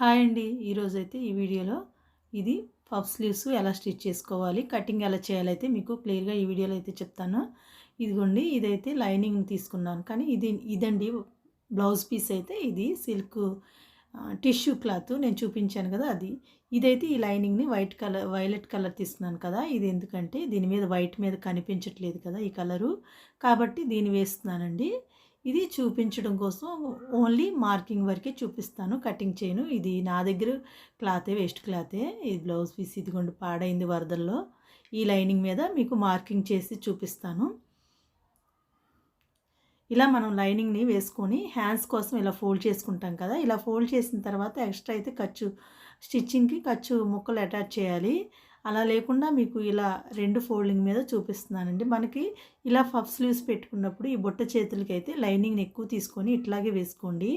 Hi అండి. ఈరోజైతే ఈ వీడియోలో ఇది పఫ్ స్లీవ్స్ ఎలా స్టిచ్ చేసుకోవాలి కటింగ్ ఎలా చేయాలైతే మీకు క్లియర్గా ఈ వీడియోలో అయితే చెప్తాను. ఇదిగోండి ఇదైతే లైనింగ్ తీసుకున్నాను. కానీ ఇది ఇదండి బ్లౌజ్ పీస్ అయితే ఇది సిల్క్ టిష్యూ క్లాత్ నేను చూపించాను కదా అది. ఇదైతే ఈ లైనింగ్ని వైట్ కలర్ వైలెట్ కలర్ తీసుకున్నాను కదా ఇది ఎందుకంటే దీని మీద వైట్ మీద కనిపించట్లేదు కదా ఈ కలరు. కాబట్టి దీన్ని వేస్తున్నానండి. ఇది చూపించడం కోసం ఓన్లీ మార్కింగ్ వరకే చూపిస్తాను. కటింగ్ చేయను. ఇది నా దగ్గర క్లాతే వేస్ట్ క్లాతే. ఇది బ్లౌజ్ పీస్ ఇదిగోండి పాడైంది వరదల్లో. ఈ లైనింగ్ మీద మీకు మార్కింగ్ చేసి చూపిస్తాను. ఇలా మనం లైనింగ్ని వేసుకొని హ్యాండ్స్ కోసం ఇలా ఫోల్డ్ చేసుకుంటాం కదా. ఇలా ఫోల్డ్ చేసిన తర్వాత ఎక్స్ట్రా అయితే ఖర్చు స్టిచ్చింగ్కి ఖర్చు ముక్కలు అటాచ్ చేయాలి. అలా లేకుండా మీకు ఇలా రెండు ఫోల్డింగ్ మీద చూపిస్తున్నానండి. మనకి ఇలా ఫఫ్ స్లీవ్స్ పెట్టుకున్నప్పుడు ఈ బుట్ట చేతులకి అయితే లైనింగ్ని ఎక్కువ తీసుకొని ఇట్లాగే వేసుకోండి.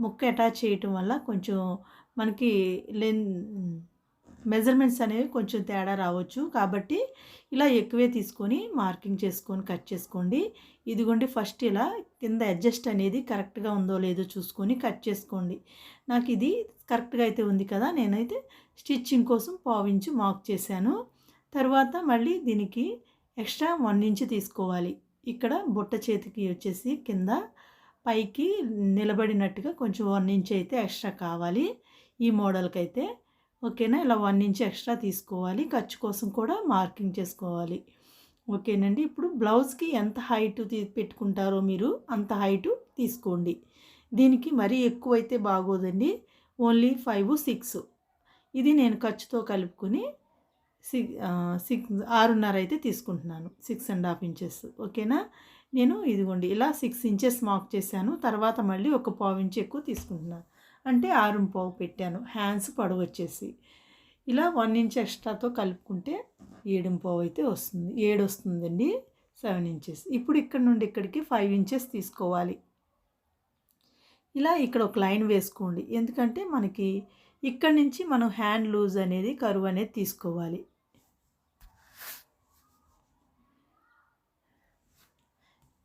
ముక్క అటాచ్ చేయటం వల్ల కొంచెం మనకి లెన్ మెజర్మెంట్స్ అనేవి కొంచెం తేడా రావచ్చు. కాబట్టి ఇలా ఎక్కువే తీసుకొని మార్కింగ్ చేసుకొని కట్ చేసుకోండి. ఇదిగోండి ఫస్ట్ ఇలా కింద అడ్జస్ట్ అనేది కరెక్ట్గా ఉందో లేదో చూసుకొని కట్ చేసుకోండి. నాకు ఇది కరెక్ట్గా అయితే ఉంది కదా నేనైతే స్టిచ్చింగ్ కోసం పావించి మార్క్ చేశాను. తర్వాత మళ్ళీ దీనికి ఎక్స్ట్రా వన్ ఇంచ్ తీసుకోవాలి. ఇక్కడ బుట్ట చేతికి వచ్చేసి కింద పైకి నిలబడినట్టుగా కొంచెం వన్ ఇంచ్ అయితే ఎక్స్ట్రా కావాలి. ఈ మోడల్కి అయితే ఓకేనా? ఇలా వన్ ఇంచ్ ఎక్స్ట్రా తీసుకోవాలి. ఖర్చు కోసం కూడా మార్కింగ్ చేసుకోవాలి. ఓకేనండి. ఇప్పుడు బ్లౌజ్కి ఎంత హైట్ పెట్టుకుంటారో మీరు అంత హైటు తీసుకోండి. దీనికి మరీ ఎక్కువైతే బాగోదండి. Only five six. ఇది నేను ఖర్చుతో కలుపుకొని సిక్ సిక్స్ ఆరున్నర అయితే తీసుకుంటున్నాను. Six and half inches. ఓకేనా? నేను ఇదిగోండి. ఇలా సిక్స్ ఇంచెస్ మార్క్ చేశాను. తర్వాత మళ్ళీ ఒక పావు ఇంచ్ ఎక్కువ తీసుకుంటున్నాను. అంటే ఆరుం పావు పెట్టాను. హ్యాండ్స్ పొడవు వచ్చేసి. ఇలా వన్ ఇంచ్ ఎక్స్ట్రాతో కలుపుకుంటే ఏడు పావు అయితే వస్తుంది. ఏడు వస్తుందండి సెవెన్ ఇంచెస్. ఇప్పుడు ఇక్కడ నుండి ఇక్కడికి ఫైవ్ ఇంచెస్ తీసుకోవాలి. ఇలా ఇక్కడ ఒక లైన్ వేసుకోండి. ఎందుకంటే మనకి ఇక్కడ నుంచి మనం హ్యాండ్ లూజ్ అనేది కరువు అనేది తీసుకోవాలి.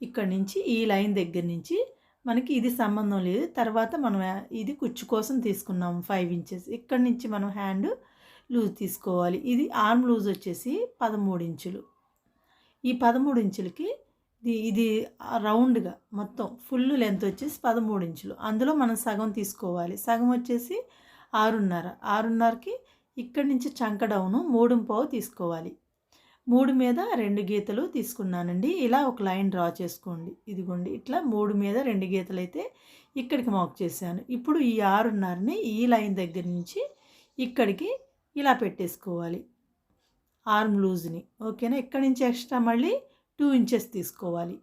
ఇక్కడ నుంచి ఈ లైన్ దగ్గర నుంచి మనకి ఇది సంబంధం లేదు. తర్వాత మనం ఇది కుచ్చు కోసం తీసుకున్నాము ఫైవ్ ఇంచెస్ ఇక్కడ నుంచి మనం హ్యాండ్ లూజ్ తీసుకోవాలి. ఇది ఆర్మ్ లూజ్ వచ్చేసి పదమూడు ఇంచులు ఈ పదమూడు ఇంచులకి ఇది ఇది రౌండ్గా మొత్తం ఫుల్ లెంత్ వచ్చేసి పదమూడు ఇంచులు అందులో మనం సగం తీసుకోవాలి. సగం వచ్చేసి ఆరున్నర. ఆరున్నరకి ఇక్కడి నుంచి చంక డౌను మూడు పావు తీసుకోవాలి. మూడు మీద రెండు గీతలు తీసుకున్నానండి. ఇలా ఒక లైన్ డ్రా చేసుకోండి. ఇదిగోండి ఇట్లా మూడు మీద రెండు గీతలు అయితే ఇక్కడికి మాక్ చేశాను. ఇప్పుడు ఈ ఆరున్నరని ఈ లైన్ దగ్గర నుంచి ఇక్కడికి ఇలా పెట్టేసుకోవాలి. ఆర్మ్ లూజ్ని ఓకేనా? ఇక్కడి నుంచి ఎక్స్ట్రా మళ్ళీ టూ ఇంచెస్ తీసుకోవాలి.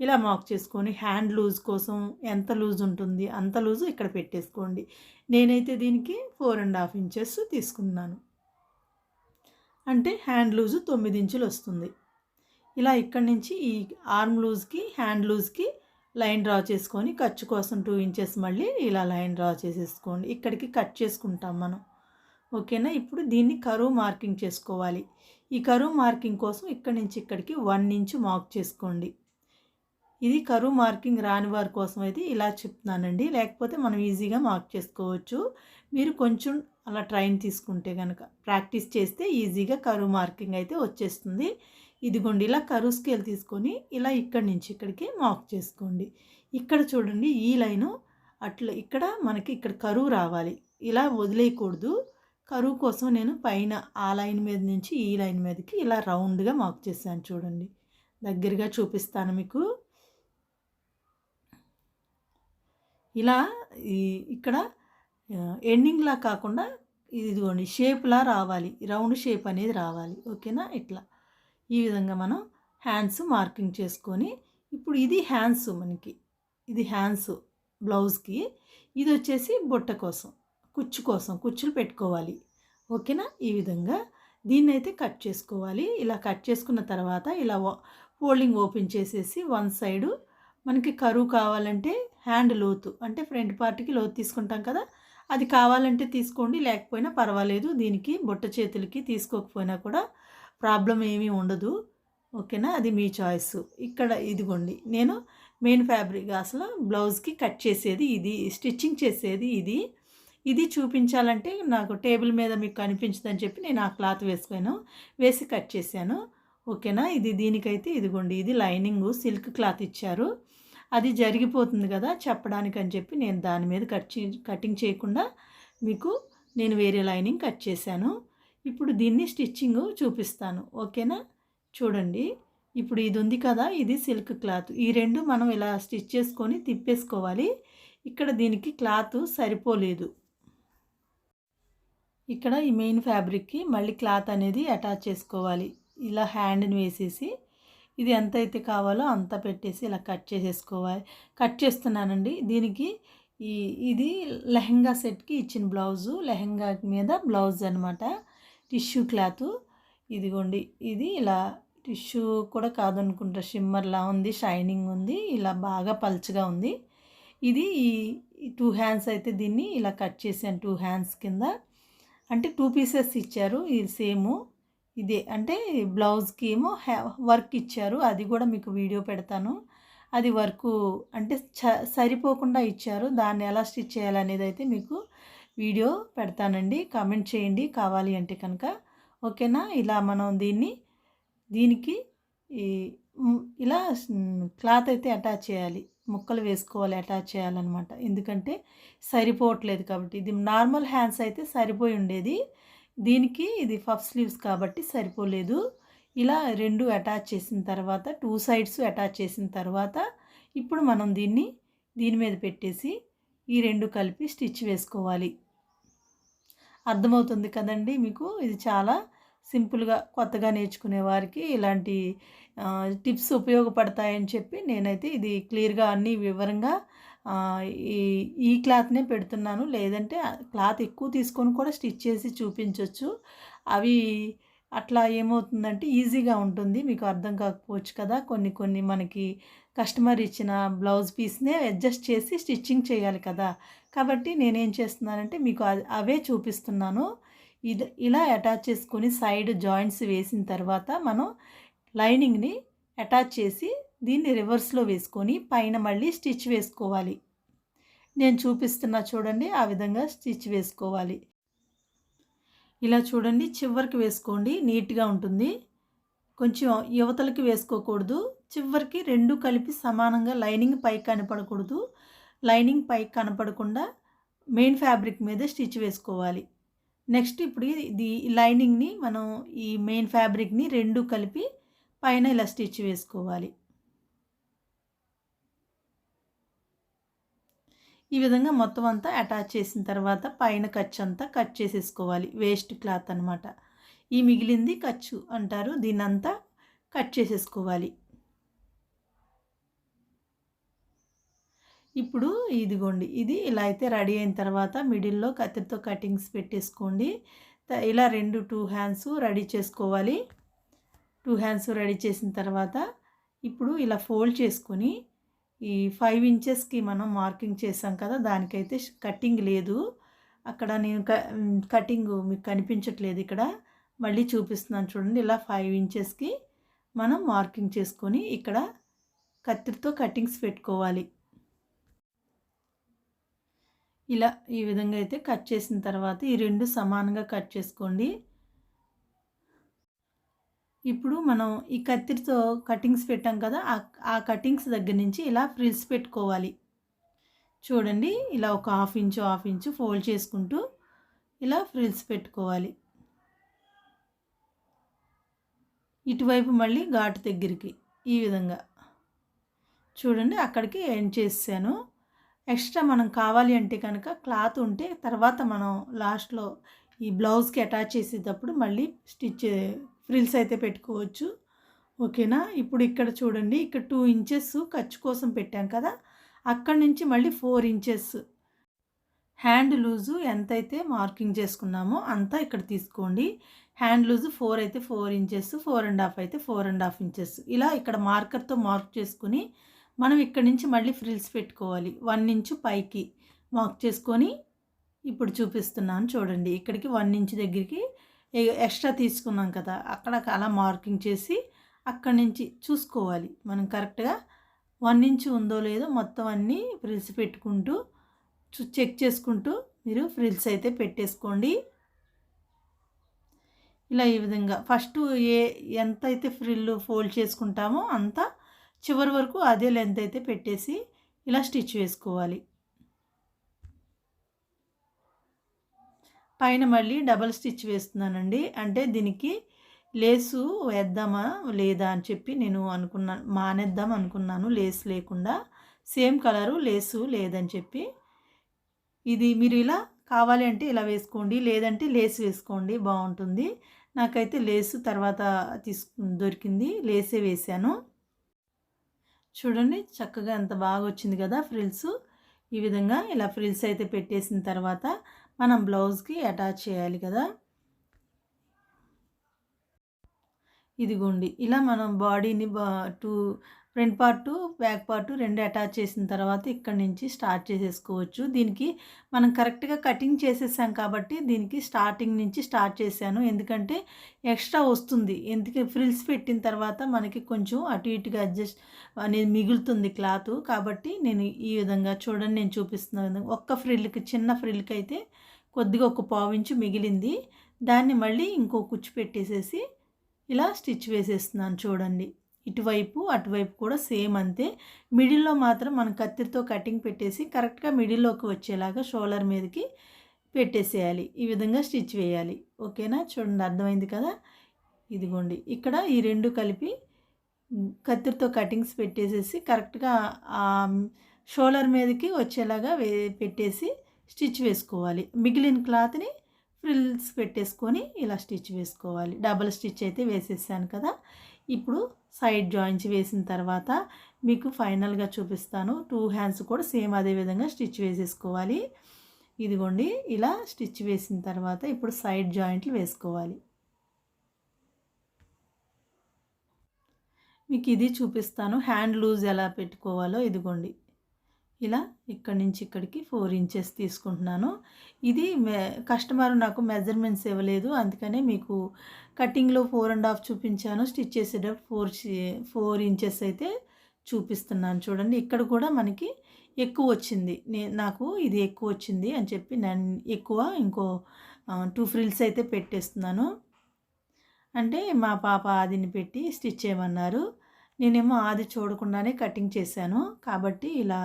ఇలా మాక్ చేసుకొని హ్యాండ్ లూజ్ కోసం ఎంత లూజ్ ఉంటుంది అంత లూజు ఇక్కడ పెట్టేసుకోండి. నేనైతే దీనికి ఫోర్ అండ్ హాఫ్ ఇంచెస్ తీసుకున్నాను. అంటే హ్యాండ్ లూజు తొమ్మిది ఇంచులు వస్తుంది. ఇలా ఇక్కడి నుంచి ఈ ఆర్మ్ లూజ్కి హ్యాండ్ లూజ్కి లైన్ డ్రా చేసుకొని ఖర్చు కోసం టూ ఇంచెస్ మళ్ళీ ఇలా లైన్ డ్రా చేసేసుకోండి. ఇక్కడికి కట్ చేసుకుంటాం మనం. ఓకేనా? ఇప్పుడు దీన్ని కరువు మార్కింగ్ చేసుకోవాలి. ఈ కరువు మార్కింగ్ కోసం ఇక్కడి నుంచి ఇక్కడికి వన్ ఇంచు మార్క్ చేసుకోండి. ఇది కరువు మార్కింగ్ రాని వారి కోసం అయితే ఇలా చెప్తున్నానండి. లేకపోతే మనం ఈజీగా మార్క్ చేసుకోవచ్చు. మీరు కొంచెం అలా ట్రైన్ తీసుకుంటే కనుక ప్రాక్టీస్ చేస్తే ఈజీగా కరువు మార్కింగ్ అయితే వచ్చేస్తుంది. ఇదిగోండి ఇలా కరువు స్కేల్ తీసుకొని ఇలా ఇక్కడి నుంచి ఇక్కడికి మార్క్ చేసుకోండి. ఇక్కడ చూడండి ఈ లైను అట్లా ఇక్కడ మనకి ఇక్కడ కరువు రావాలి. ఇలా వదిలేయకూడదు. కరువు కోసం నేను పైన ఆ లైన్ మీద నుంచి ఈ లైన్ మీదకి ఇలా రౌండ్గా మార్క్ చేశాను చూడండి. దగ్గరగా చూపిస్తాను మీకు. ఇలా ఈ ఇక్కడ ఎండింగ్లా కాకుండా ఇదిగోండి షేప్లా రావాలి. రౌండ్ షేప్ అనేది రావాలి. ఓకేనా? ఇట్లా. ఈ విధంగా మనం హ్యాండ్స్ మార్కింగ్ చేసుకొని ఇప్పుడు ఇది హ్యాండ్స్ మనకి. ఇది హ్యాండ్స్ బ్లౌజ్కి ఇది వచ్చేసి బుట్ట కోసం కుచ్చు కోసం కుచ్చులు పెట్టుకోవాలి. ఓకేనా? ఈ విధంగా దీన్ని అయితే కట్ చేసుకోవాలి. ఇలా కట్ చేసుకున్న తర్వాత ఇలా ఫోల్డింగ్ ఓపెన్ చేసేసి వన్ సైడు మనకి కరువు కావాలంటే హ్యాండ్ లోతు అంటే ఫ్రంట్ పార్ట్కి లోతు తీసుకుంటాం కదా? అది కావాలంటే తీసుకోండి లేకపోయినా పర్వాలేదు. దీనికి బుట్ట చేతులకి తీసుకోకపోయినా కూడా ప్రాబ్లం ఏమీ ఉండదు. ఓకేనా? అది మీ చాయిస్. ఇక్కడ ఇదిగోండి. నేను మెయిన్ ఫ్యాబ్రిక్ అసలు బ్లౌజ్కి కట్ చేసేది ఇది స్టిచ్చింగ్ చేసేది ఇది. ఇది చూపించాలంటే నాకు టేబుల్ మీద మీకు కనిపించదని చెప్పి నేను ఆ క్లాత్ వేసుకున్నాను. వేసి కట్ చేశాను. ఓకేనా? ఇది దీనికైతే ఇదిగోండి. ఇది లైనింగ్ సిల్క్ క్లాత్ ఇచ్చారు. అది జరిగిపోతుంది కదా చెప్పడానికి అని చెప్పి నేను దాని మీద కట్ చే కటింగ్ చేయకుండా మీకు నేను వేరే లైనింగ్ కట్ చేశాను. ఇప్పుడు దీన్ని స్టిచ్చింగ్ చూపిస్తాను. ఓకేనా? చూడండి. ఇప్పుడు ఇది ఉంది కదా ఇది సిల్క్ క్లాత్. ఈ రెండు మనం ఇలా స్టిచ్ చేసుకొని తిప్పేసుకోవాలి. ఇక్కడ దీనికి క్లాత్ సరిపోలేదు. ఇక్కడ ఈ మెయిన్ ఫ్యాబ్రిక్కి మళ్ళీ క్లాత్ అనేది అటాచ్ చేసుకోవాలి. ఇలా హ్యాండ్ని వేసేసి ఇది ఎంత అయితే కావాలో అంత పెట్టేసి ఇలా కట్ చేసేసుకోవాలి. కట్ చేస్తున్నానండి. దీనికి ఈ ఇది లెహంగా సెట్కి ఇచ్చిన బ్లౌజు లెహంగా మీద బ్లౌజ్ అనమాట టిష్యూ క్లాత్. ఇదిగోండి. ఇది ఇలా టిష్యూ కూడా కాదనుకుంటా. షిమ్మర్లా ఉంది షైనింగ్ ఉంది ఇలా బాగా పల్చగా ఉంది. ఇది ఈ టూ హ్యాండ్స్ అయితే దీన్ని ఇలా కట్ చేశాను టూ హ్యాండ్స్ కింద. అంటే టూ పీసెస్ ఇచ్చారు ఇది సేము. ఇదే అంటే బ్లౌజ్కి ఏమో వర్క్ ఇచ్చారు. అది కూడా మీకు వీడియో పెడతాను. అది వర్క్ అంటే చ సరిపోకుండా ఇచ్చారు. దాన్ని ఎలా స్టిచ్ చేయాలనేది అయితే మీకు వీడియో పెడతానండి. కామెంట్ చేయండి. కావాలి అంటే కనుక. ఓకేనా? ఇలా మనం దీన్ని దీనికి ఈ ఇలా క్లాత్ అయితే అటాచ్ చేయాలి. ముక్కలు వేసుకోవాలి అటాచ్ చేయాలన్నమాట. ఎందుకంటే సరిపోవట్లేదు కాబట్టి. ఇది నార్మల్ హ్యాండ్స్ అయితే సరిపోయి ఉండేది. దీనికి ఇది ఫఫ్ స్లీవ్స్ కాబట్టి సరిపోలేదు. ఇలా రెండు అటాచ్ చేసిన తర్వాత టూ సైడ్స్ అటాచ్ చేసిన తర్వాత ఇప్పుడు మనం దీన్ని దీని మీద పెట్టేసి ఈ రెండు కలిపి స్టిచ్ వేసుకోవాలి. అర్థమవుతుంది కదండి మీకు? ఇది చాలా సింపుల్గా కొత్తగా నేర్చుకునే వారికి ఇలాంటి టిప్స్ ఉపయోగపడతాయని చెప్పి నేనైతే ఇది క్లియర్గా అన్ని వివరంగా ఈ ఈ క్లాత్నే పెడుతున్నాను. లేదంటే క్లాత్ ఎక్కువ తీసుకొని కూడా స్టిచ్ చేసి చూపించవచ్చు అవి అట్లా ఏమవుతుందంటే ఈజీగా ఉంటుంది. మీకు అర్థం కాకపోవచ్చు కదా. కొన్ని కొన్ని మనకి కస్టమర్ ఇచ్చిన బ్లౌజ్ పీస్నే అడ్జస్ట్ చేసి స్టిచ్చింగ్ చేయాలి కదా. కాబట్టి నేనేం చేస్తున్నానంటే మీకు అవే చూపిస్తున్నాను. ఇది ఇలా అటాచ్ చేసుకొని సైడ్ జాయింట్స్ వేసిన తర్వాత మనం లైనింగ్ని అటాచ్ చేసి దీన్ని రివర్స్లో వేసుకొని పైన మళ్ళీ స్టిచ్ వేసుకోవాలి. నేను చూపిస్తున్నా చూడండి ఆ విధంగా స్టిచ్ వేసుకోవాలి. ఇలా చూడండి చివరికి వేసుకోండి నీట్గా ఉంటుంది. కొంచెం యువతలకి వేసుకోకూడదు. చివరికి రెండు కలిపి సమానంగా లైనింగ్ పై కనపడకూడదు. లైనింగ్ పై కనపడకుండా మెయిన్ ఫ్యాబ్రిక్ మీద స్టిచ్ వేసుకోవాలి. నెక్స్ట్ ఇప్పుడు ఇది లైనింగ్ని మనం ఈ మెయిన్ ఫ్యాబ్రిక్ని రెండు కలిపి పైన ఇలా స్టిచ్ వేసుకోవాలి. ఈ విధంగా మొత్తం అంతా అటాచ్ చేసిన తర్వాత పైన ఖర్చు అంతా కట్ చేసేసుకోవాలి. వేస్ట్ క్లాత్ అనమాట ఈ మిగిలింది ఖర్చు అంటారు. దీన్నంతా కట్ చేసేసుకోవాలి. ఇప్పుడు ఇదిగోండి. ఇది ఇలా అయితే రెడీ అయిన తర్వాత మిడిల్లో కత్తిరితో కటింగ్స్ పెట్టేసుకోండి. ఇలా రెండు టూ హ్యాండ్స్ రెడీ చేసుకోవాలి. టూ హ్యాండ్స్ రెడీ చేసిన తర్వాత ఇప్పుడు ఇలా ఫోల్డ్ చేసుకొని ఈ ఫైవ్ ఇంచెస్కి మనం మార్కింగ్ చేసాం కదా దానికైతే కటింగ్ లేదు. అక్కడ నేను కటింగ్ మీకు కనిపించట్లేదు ఇక్కడ. మళ్ళీ చూపిస్తున్నాను చూడండి ఇలా ఫైవ్ ఇంచెస్కి మనం మార్కింగ్ చేసుకొని ఇక్కడ కత్తిరితో కటింగ్స్ పెట్టుకోవాలి. ఇలా ఈ విధంగా అయితే కట్ చేసిన తర్వాత ఈ రెండు సమానంగా కట్ చేసుకోండి. ఇప్పుడు మనం ఈ కత్తిరితో కటింగ్స్ పెట్టాం కదా ఆ కటింగ్స్ దగ్గర నుంచి ఇలా ఫ్రిల్స్ పెట్టుకోవాలి. చూడండి ఇలా ఒక half inch half inch fold చేసుకుంటూ ఇలా ఫ్రిల్స్ పెట్టుకోవాలి. ఇటువైపు మళ్ళీ ఘాటు దగ్గరికి ఈ విధంగా. చూడండి అక్కడికి ఎండ్ చేసాను ఎక్స్ట్రా మనం కావాలి అంటే కనుక క్లాత్ ఉంటే తర్వాత మనం లాస్ట్లో ఈ బ్లౌజ్కి అటాచ్ చేసేటప్పుడు మళ్ళీ స్టిచ్ ఫ్రిల్స్ అయితే పెట్టుకోవచ్చు. ఓకేనా? ఇప్పుడు ఇక్కడ చూడండి. ఇక్కడ టూ ఇంచెస్ ఖర్చు కోసం పెట్టాం కదా? అక్కడి నుంచి మళ్ళీ ఫోర్ ఇంచెస్. హ్యాండ్ లూజు ఎంతైతే మార్కింగ్ చేసుకున్నామో అంతా ఇక్కడ తీసుకోండి. హ్యాండ్ లూజు ఫోర్ అయితే four inches four and half అయితే ఫోర్ అండ్ హాఫ్ ఇంచెస్. ఇలా ఇక్కడ మార్కర్తో మార్క్ చేసుకుని మనం ఇక్కడ నుంచి మళ్ళీ ఫ్రిల్స్ పెట్టుకోవాలి. వన్ ఇంచు పైకి మార్క్ చేసుకొని ఇప్పుడు చూపిస్తున్నాను చూడండి. ఇక్కడికి వన్ ఇంచు దగ్గరికి ఎక్స్ట్రా తీసుకున్నాం కదా అక్కడ అలా మార్కింగ్ చేసి అక్కడి నుంచి చూసుకోవాలి. మనం కరెక్ట్గా వన్ ఇంచ్ ఉందో లేదో మొత్తం అన్నీ ప్రిల్స్ పెట్టుకుంటూ చెక్ చేసుకుంటూ మీరు ఫ్రిల్స్ అయితే పెట్టేసుకోండి. ఇలా ఈ విధంగా ఫస్ట్ ఏ ఎంత అయితే ఫ్రిల్ ఫోల్డ్ చేసుకుంటామో అంత చివరి వరకు అదే లెంత్ అయితే పెట్టేసి ఇలా స్టిచ్ వేసుకోవాలి. పైన మళ్ళీ డబల్ స్టిచ్ వేస్తున్నానండి. అంటే దీనికి లేసు వేద్దామా లేదా అని చెప్పి నేను అనుకున్నాను మానేద్దాం అనుకున్నాను. లేస్ లేకుండా సేమ్ కలరు లేసు లేదని చెప్పి. ఇది మీరు ఇలా కావాలి అంటే ఇలా వేసుకోండి లేదంటే లేస్ వేసుకోండి బాగుంటుంది. నాకైతే లేసు తర్వాత తీసుకు దొరికింది లేసే వేసాను చూడండి చక్కగా ఎంత బాగా వచ్చింది కదా ఫ్రిల్స్. ఈ విధంగా ఇలా ఫ్రిల్స్ అయితే పెట్టేసిన తర్వాత మనం బ్లౌజ్కి అటాచ్ చేయాలి కదా. ఇదిగోండి ఇలా మనం బాడీని two front part back part రెండు అటాచ్ చేసిన తర్వాత ఇక్కడ నుంచి స్టార్ట్ చేసేసుకోవచ్చు. దీనికి మనం కరెక్ట్గా కటింగ్ చేసేసాం కాబట్టి దీనికి స్టార్టింగ్ నుంచి స్టార్ట్ చేశాను. ఎందుకంటే ఎక్స్ట్రా వస్తుంది. ఎందుకంటే ఫ్రిల్స్ పెట్టిన తర్వాత మనకి కొంచెం అటు ఇటుగా అడ్జస్ట్ అనేది మిగులుతుంది క్లాత్. కాబట్టి నేను ఈ విధంగా చూడండి నేను చూపిస్తున్న విధంగా ఒక్క ఫ్రిల్కి చిన్న ఫ్రిల్కి అయితే కొద్దిగా ఒక పావించు మిగిలింది. దాన్ని మళ్ళీ ఇంకో కుచ్చు పెట్టేసేసి ఇలా స్టిచ్ వేసేస్తున్నాను చూడండి. ఇటువైపు అటువైపు కూడా సేమ్ అంతే. మిడిల్లో మాత్రం మనం కత్తిరితో కటింగ్ పెట్టేసి కరెక్ట్గా మిడిల్లోకి వచ్చేలాగా షోల్డర్ మీదకి పెట్టేసేయాలి. ఈ విధంగా స్టిచ్ వేయాలి. ఓకేనా? చూడండి అర్థమైంది కదా? ఇదిగోండి. ఇక్కడ ఈ రెండు కలిపి కత్తిరితో కటింగ్స్ పెట్టేసేసి కరెక్ట్గా షోలర్ మీదకి వచ్చేలాగా వే పెట్టేసి స్టిచ్ వేసుకోవాలి. మిగిలిన క్లాత్ని ఫ్రిల్స్ పెట్టేసుకొని ఇలా స్టిచ్ వేసుకోవాలి. డబల్ స్టిచ్ అయితే వేసేసాను కదా? ఇప్పుడు సైడ్ జాయింట్స్ వేసిన తర్వాత మీకు ఫైనల్గా చూపిస్తాను. టూ హ్యాండ్స్ కూడా సేమ్ అదే విధంగా స్టిచ్ వేసేసుకోవాలి. ఇదిగోండి ఇలా స్టిచ్ వేసిన తర్వాత ఇప్పుడు సైడ్ జాయింట్లు వేసుకోవాలి. మీకు ఇది చూపిస్తాను. హ్యాండ్ లూజ్ ఎలా పెట్టుకోవాలో ఇదిగోండి. ఇలా ఇక్కడి నుంచి ఇక్కడికి ఫోర్ ఇంచెస్ తీసుకుంటున్నాను. ఇది కస్టమర్ నాకు మెజర్మెంట్స్ ఇవ్వలేదు. అందుకనే మీకు కటింగ్లో ఫోర్ అండ్ హాఫ్ చూపించాను. స్టిచ్ చేసేటప్పుడు ఫోర్ ఫోర్ ఇంచెస్ అయితే చూపిస్తున్నాను. చూడండి ఇక్కడ కూడా మనకి ఎక్కువ వచ్చింది. నాకు ఇది ఎక్కువ వచ్చింది అని చెప్పి నేను ఎక్కువ ఇంకో టూ ఫ్రిల్స్ అయితే పెట్టేస్తున్నాను. అంటే మా పాప ఆదిని పెట్టి స్టిచ్ చేయమన్నారు. నేనేమో ఆది చూడకుండానే కటింగ్ చేశాను. కాబట్టి ఇలా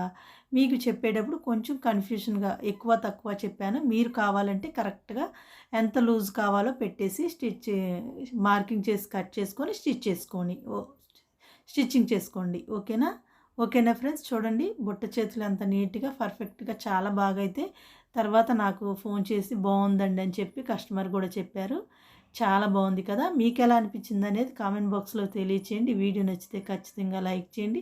మీకు చెప్పేటప్పుడు కొంచెం కన్ఫ్యూషన్గా ఎక్కువ తక్కువ చెప్పాను. మీరు కావాలంటే కరెక్ట్గా ఎంత లూజ్ కావాలో పెట్టేసి స్టిచ్ మార్కింగ్ చేసి కట్ చేసుకొని స్టిచ్ చేసుకోండి. స్టిచ్చింగ్ చేసుకోండి. ఓకేనా? ఓకేనా ఫ్రెండ్స్? చూడండి బుట్ట చేతులు అంత నీట్గా పర్ఫెక్ట్గా చాలా బాగా అయితే తర్వాత నాకు ఫోన్ చేసి బాగుందండి అని చెప్పి కస్టమర్ కూడా చెప్పారు. చాలా బాగుంది కదా! మీకు ఎలా అనిపించింది అనేది కామెంట్ బాక్స్లో తెలియచేయండి. వీడియో నచ్చితే ఖచ్చితంగా లైక్ చేయండి.